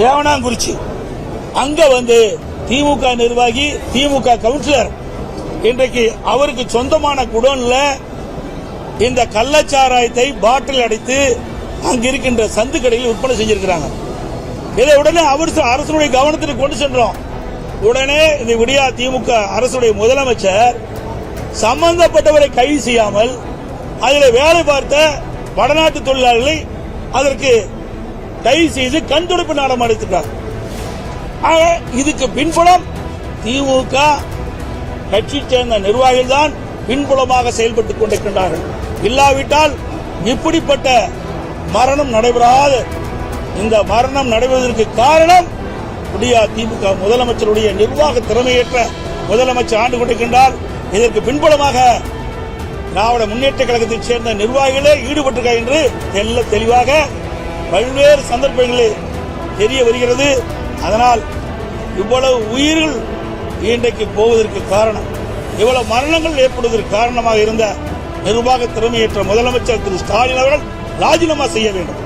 தேவனாங்குறிச்சி அங்க வந்து திமுக நிர்வாகி திமுக கவுன்சிலர். இன்றைக்கு அவருக்கு சொந்தமான குடோன்ல இந்த கள்ளச்சாராயத்தை பாட்டில் அடைத்து அங்க இருக்கின்ற சந்து கடையில் விற்பனை செஞ்சிருக்கிறாங்க. இதை உடனே அவர் அரசுடைய கவனத்திற்கு கொண்டு சென்றோம். உடனே இந்த விடியா திமுக அரசுடைய முதலமைச்சர் சம்பந்தப்பட்டவரை கைது செய்யாமல் அதில் வேலை பார்த்த வடநாட்டு தொழிலாளர்களை அதற்கு தயவு செய்து கண் துடைப்பு நாடம் அளித்திருக்கிறார் ஆக இதுக்கு பின்புலம் திமுக கட்சி சேர்ந்த நிர்வாகிகள் தான் பின்புலமாக செயல்பட்டுக் கொண்டிருக்கின்றார்கள். இல்லாவிட்டால் இப்படிப்பட்ட மரணம் நடைபெறாது. இந்த மரணம் நடைபெறுவதற்கு காரணம் விடியா திமுக முதலமைச்சருடைய நிர்வாக திறமையற்ற முதலமைச்சர் ஆண்டு கொண்டிருக்கின்றார். இதற்கு பின்புலமாக திராவிட முன்னேற்ற கழகத்தைச் சேர்ந்த நிர்வாகிகளே ஈடுபட்டிருக்க என்று தெல்ல தெளிவாக பல்வேறு சந்தர்ப்பங்களில் தெரிய வருகிறது. அதனால் இவ்வளவு உயிர்கள் இன்றைக்கு போவதற்கு காரணம் இவ்வளவு மரணங்கள் ஏற்படுவதற்கு காரணமாக இருந்த நிர்வாக திறமையற்ற முதலமைச்சர் திரு ஸ்டாலின் அவர்கள் ராஜினாமா செய்ய வேண்டும்.